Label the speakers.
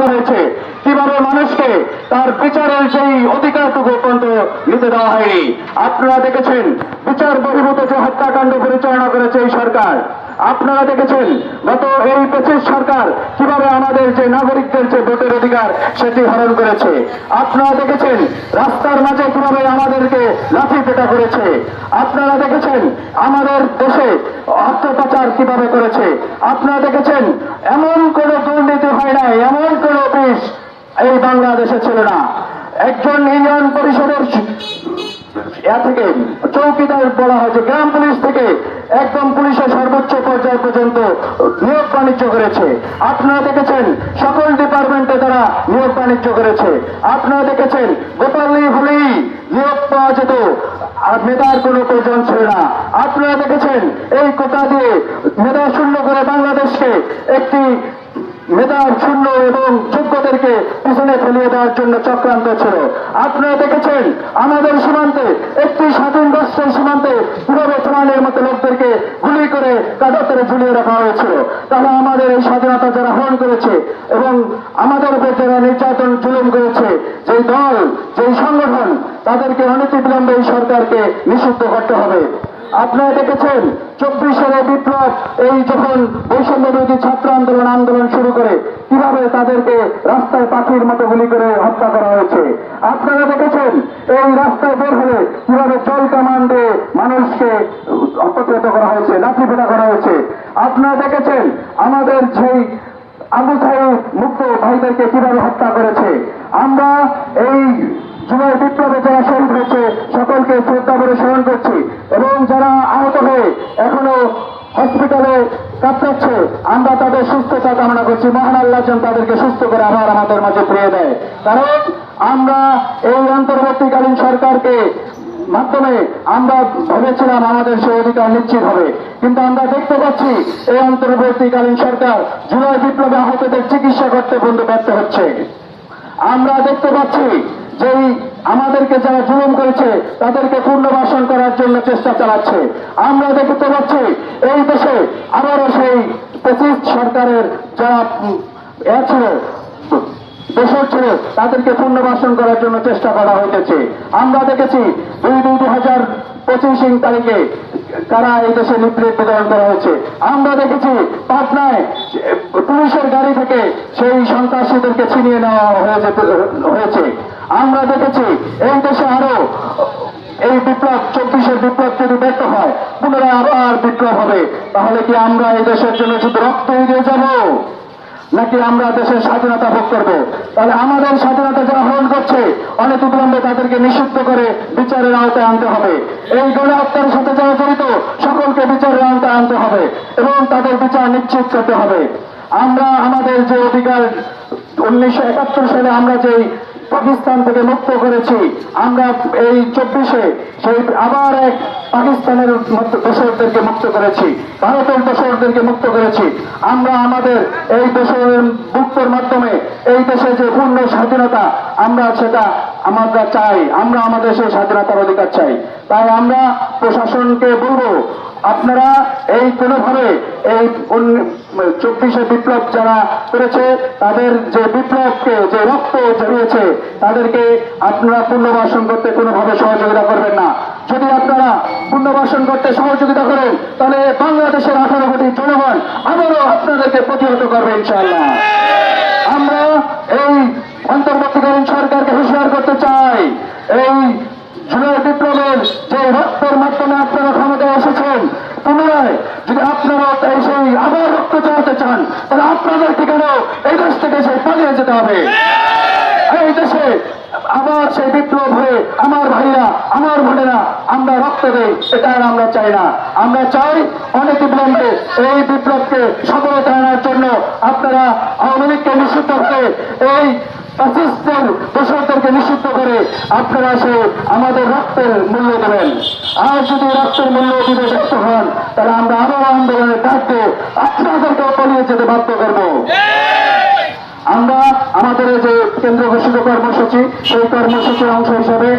Speaker 1: করেছে কীভাবে মানুষকে তার বিচারের সেই অধিকারটুকু পর্যন্ত নিতে দেওয়া হয়নি। আপনারা দেখেছেন বিচার বহির্ভূত যে হত্যাকাণ্ড পরিচালনা করেছে এই সরকার। আপনারা দেখেছেন গত এই পঁচিশ সরকার কীভাবে আমাদের যে নাগরিকদের যে ভোটের অধিকার সেটি হরণ করেছে। আপনারা দেখেছেন রাস্তার মাঝে কীভাবে আমাদেরকে লাঠি পেটা করেছে। আপনারা দেখেছেন আমাদের দেশে অর্থ পাচার কীভাবে করেছে। আপনারা দেখেছেন এমন কোন দুর্নীতি হয় নাই, এমন কোন অফিস এই বাংলাদেশে ছিল না। একজন ইউনিয়ন পরিষদের থেকে, চৌকিদার বলা হয়েছে গ্রাম পুলিশ থেকে একদম পুলিশের সর্বোচ্চ পর্যায় পর্যন্ত নিয়োগ বাণিজ্য করেছে। আপনারা দেখেছেন, সকল ডিপার্টমেন্টে তারা নিয়োগ বাণিজ্য করেছে। আপনারা দেখেছেন গোপালী হলেই নিয়োগ পাওয়া যেত। মেধার কোনো প্রয়োজন ছিল না। আপনারা দেখেছেন, এই কোটা দিয়ে মেধা শূন্য করে বাংলাদেশকে একটি মেধা শূন্য এবং যোগ্যদেরকে পিছনে ফেলিয়ে দেওয়ার জন্য চক্রান্ত ছিল। আপনারা দেখেছেন, আমাদের সীমান্তে, একটি স্বাধীন রাষ্ট্রের সীমান্তে পুরো বর্তমানের মতো লোকদেরকে গুলি করে কাদাতরে ঝুলিয়ে রাখা হয়েছিল। তারা আমাদের এই স্বাধীনতা যারা হরণ করেছে এবং আমাদের উপর যারা নির্যাতন জুলুম করেছে, যেই দল, যেই সংগঠন, তাদেরকে অনতিবিলম্বে এই সরকারকে নিষিদ্ধ করতে হবে। আপনারা দেখেছেন, চব্বিশ সালে বিপ্লব, এই যখন বৈষম্য বিরোধী ছাত্র আন্দোলন আন্দোলন শুরু করে, কীভাবে তাদেরকে রাস্তায় পাখির মতো গুলি করে হত্যা করা হয়েছে? আপনারা দেখেছেন, এই রাস্তায় বের হলে কীভাবে জল কামান মানুষকে অপকৃত করা হয়েছে লাঠি পেটা করা হয়েছে? আপনারা দেখেছেন, আমাদের সেই আবু সাহেব মুক্ত ভাইদেরকে কীভাবে হত্যা করেছে? আমরা এই জুলাই বিপ্লবে যারা শহীদ হয়েছে, সকলকে শ্রদ্ধা করে স্মরণ করছি এবং যারা আহত হয়ে এখনও হসপিটালে কাতরাচ্ছে আমরা তাদের সুস্থতা কামনা করছি। মহান আল্লাহ যেন তাদেরকে সুস্থ করে আবার আমাদের মাঝে ফিরিয়ে দেয়। কারণ আমরা এই অন্তর্বর্তীকালীন সরকারকে মাধ্যমে আমরা ভেবেছিলাম আমাদের সে অধিকার নিশ্চিত হবে। কিন্তু আমরা দেখতে পাচ্ছি এই অন্তর্বর্তীকালীন সরকার জুলাই বিপ্লবে আহতদের চিকিৎসা করতে বন্ধু ব্যর্থ হচ্ছে। আমরা দেখতে পাচ্ছি যে এই আমাদেরকে যারা জুলুম করেছে, তাদেরকে পুনর্বাসন করার জন্য চেষ্টা চালাচ্ছে। আমরা দেখতে পাচ্ছি এই দেশে সেই সরকারের যারা এ ছিল, দোষর ছিল, তাদেরকে পুনর্বাসন করার জন্য চেষ্টা করা হইতেছে। আমরা দেখেছি দুই দুই দু হাজার পঁচিশ তারিখে তারা এই দেশে লিফলেট বিতরণ করা হয়েছে। আমরা দেখেছি পাটনায় পুলিশের গাড়ি থেকে সেই সন্ত্রাসীদেরকে ছিনিয়ে নেওয়া হয়েছে হয়েছে। আমরা দেখেছি এই দেশে আরও এই বিপ্লব, চব্বিশের বিপ্লব যদি ব্যর্থ হয় পুনরায় আবার বিপ্লব হবে। তাহলে কি আমরা এই দেশের জন্য শুধু রক্ত দিয়ে যাব? নাকি আমরা দেশের স্বাধীনতা ভোগ করব? তাহলে আমাদের স্বাধীনতা যারা হরণ করছে, অনেক বিলম্বে তাদেরকে নিষিদ্ধ করে বিচারের আওতায় আনতে হবে। এই গণহত্যার সাথে যারা জড়িত সকলকে বিচারের আওতায় আনতে হবে এবং তাদের বিচার নিশ্চিত করতে হবে। আমরা, আমাদের যে অধিকার, উনিশশো একাত্তর সালে আমরা যেই পাকিস্তান থেকে মুক্ত করেছি। আমরা এই চব্বিশে সেই আবার এক পাকিস্তানের দোসরদেরকে মুক্ত করেছি। ভারতের দোসরদেরকে মুক্ত করেছি। আমরা আমাদের এই দেশের মুক্তর মাধ্যমে এই দেশে যে পূর্ণ স্বাধীনতা, আমরা সেটা আমরা চাই। আমরা আমাদের সেই স্বাধীনতার অধিকার চাই। তাই আমরা প্রশাসনকে বলব আপনারা এই কোনোভাবে এই চব্বিশে বিপ্লব যারা করেছে, তাদের যে বিপ্লবকে, যে রক্ত জড়িয়েছে, তাদেরকে আপনারা পুনর্বাসন করতে কোনোভাবে সহযোগিতা করবেন না। যদি আপনারা পুনর্বাসন করতে সহযোগিতা করেন, তাহলে বাংলাদেশের আঠারো কোটি জনগণ আবারও আপনাদেরকে প্রতিহত করবে ইনশাআল্লাহ। আমরা এই অন্তর্বর্তীকালীন সরকারকে হুঁশিয়ার করতে চাই। এই জুলাই বিপ্লবের যে রক্তের মাধ্যমে আপনারা এসেছেন। পুনরায় যদি আপনারা এই সেই আবার রক্ত চালাতে চান, তাহলে আপনাদের ঠিকানাও এই দেশ থেকে সেই পালিয়ে যেতে হবে। এই দেশে আবার সেই বিপ্লব হয়ে আমার ভাইরা, আমার বোনেরা, আমরা রক্ত দেই, এটা আর আমরা চাই না। আমরা চাই অনেক বিলম্বে এই বিপ্লবকে সফলতা আনার জন্য আপনারা আওয়ামী লীগকে নিষিদ্ধ করে এই নিষিদ্ধ করে আপনারা আসে আমাদের রক্তের মূল্য দেবেন। আর যদি রক্তের মূল্য দিতে ব্যস্ত হন, তাহলে আমরা আবার আন্দোলনের ডাকতে আপনাদেরকে পালিয়ে যেতে বাধ্য করব। আমরা আমাদের যে কেন্দ্র ঘোষিত কর্মসূচি, সেই কর্মসূচির অংশ হিসাবে